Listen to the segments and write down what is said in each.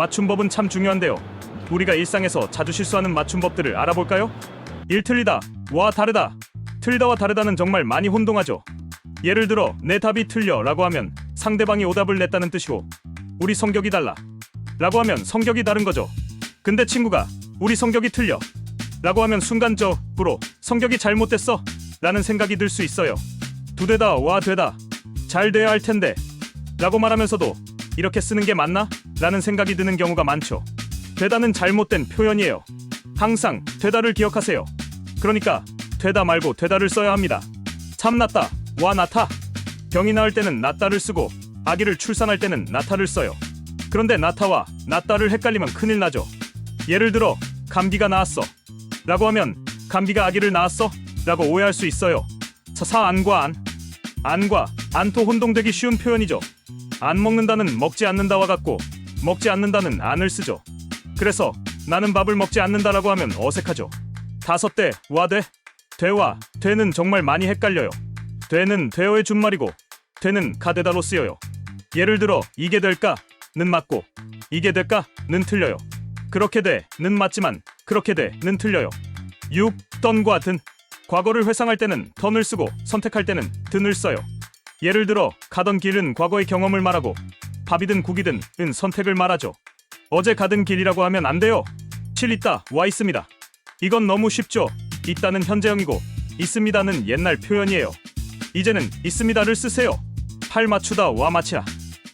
맞춤법은 참 중요한데요. 우리가 일상에서 자주 실수하는 맞춤법들을 알아볼까요? 1 틀리다, 와 다르다. 틀다와 다르다는 정말 많이 혼동하죠. 예를 들어 내 답이 틀려 라고 하면 상대방이 오답을 냈다는 뜻이고 우리 성격이 달라 라고 하면 성격이 다른 거죠. 근데 친구가 우리 성격이 틀려 라고 하면 순간적으로 성격이 잘못됐어 라는 생각이 들 수 있어요. 두 대다 와 되다 잘 돼야 할 텐데 라고 말하면서도 이렇게 쓰는 게 맞나? 라는 생각이 드는 경우가 많죠. 되다는 잘못된 표현이에요. 항상 되다를 기억하세요. 그러니까 되다 말고 되다를 써야 합니다. 참났다, 와 나타. 병이 나을 때는 낫다를 쓰고 아기를 출산할 때는 나타를 써요. 그런데 나타와 낫다를 헷갈리면 큰일 나죠. 예를 들어 감기가 나았어. 라고 하면 감기가 아기를 낳았어? 라고 오해할 수 있어요. 사 안과 안. 안과 안토 혼동되기 쉬운 표현이죠. 안 먹는다는 먹지 않는다와 같고 먹지 않는다는 안을 쓰죠. 그래서 나는 밥을 먹지 않는다라고 하면 어색하죠. 다섯 대 와돼 되와 되는 정말 많이 헷갈려요. 되는 되어의 준말이고 되는 가되다로 쓰여요. 예를 들어 이게 될까는 맞고 이게 될까는 틀려요. 그렇게 돼는 맞지만 그렇게 돼는 틀려요. 6 던과 든 과거를 회상할 때는 던을 쓰고 선택할 때는 든을 써요. 예를 들어 가던 길은 과거의 경험을 말하고 밥이든 국이든 은 선택을 말하죠. 어제 가던 길이라고 하면 안 돼요. 7 있다 와 있습니다. 이건 너무 쉽죠. 있다는 현재형이고 있습니다는 옛날 표현이에요. 이제는 있습니다를 쓰세요. 팔 맞추다 와 맞히야.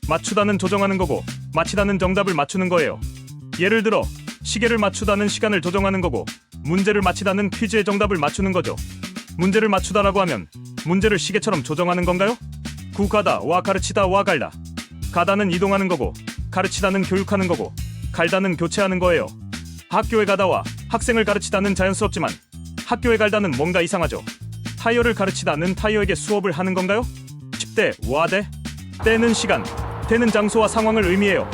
맞추다는 조정하는 거고 맞히다는 정답을 맞추는 거예요. 예를 들어 시계를 맞추다는 시간을 조정하는 거고 문제를 맞히다는 퀴즈의 정답을 맞추는 거죠. 문제를 맞추다라고 하면 문제를 시계처럼 조정하는 건가요? 구가다 와 가르치다 와 갈다. 가다는 이동하는 거고 가르치다는 교육하는 거고 갈다는 교체하는 거예요. 학교에 가다와 학생을 가르치다는 자연스럽지만 학교에 갈다는 뭔가 이상하죠. 타이어를 가르치다는 타이어에게 수업을 하는 건가요? 10대 와대 때는 시간 때는 장소와 상황을 의미해요.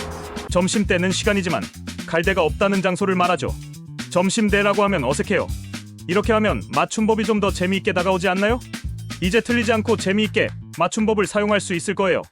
점심 때는 시간이지만 갈 데가 없다는 장소를 말하죠. 점심대라고 하면 어색해요. 이렇게 하면 맞춤법이 좀 더 재미있게 다가오지 않나요? 이제 틀리지 않고 재미있게 맞춤법을 사용할 수 있을 거예요.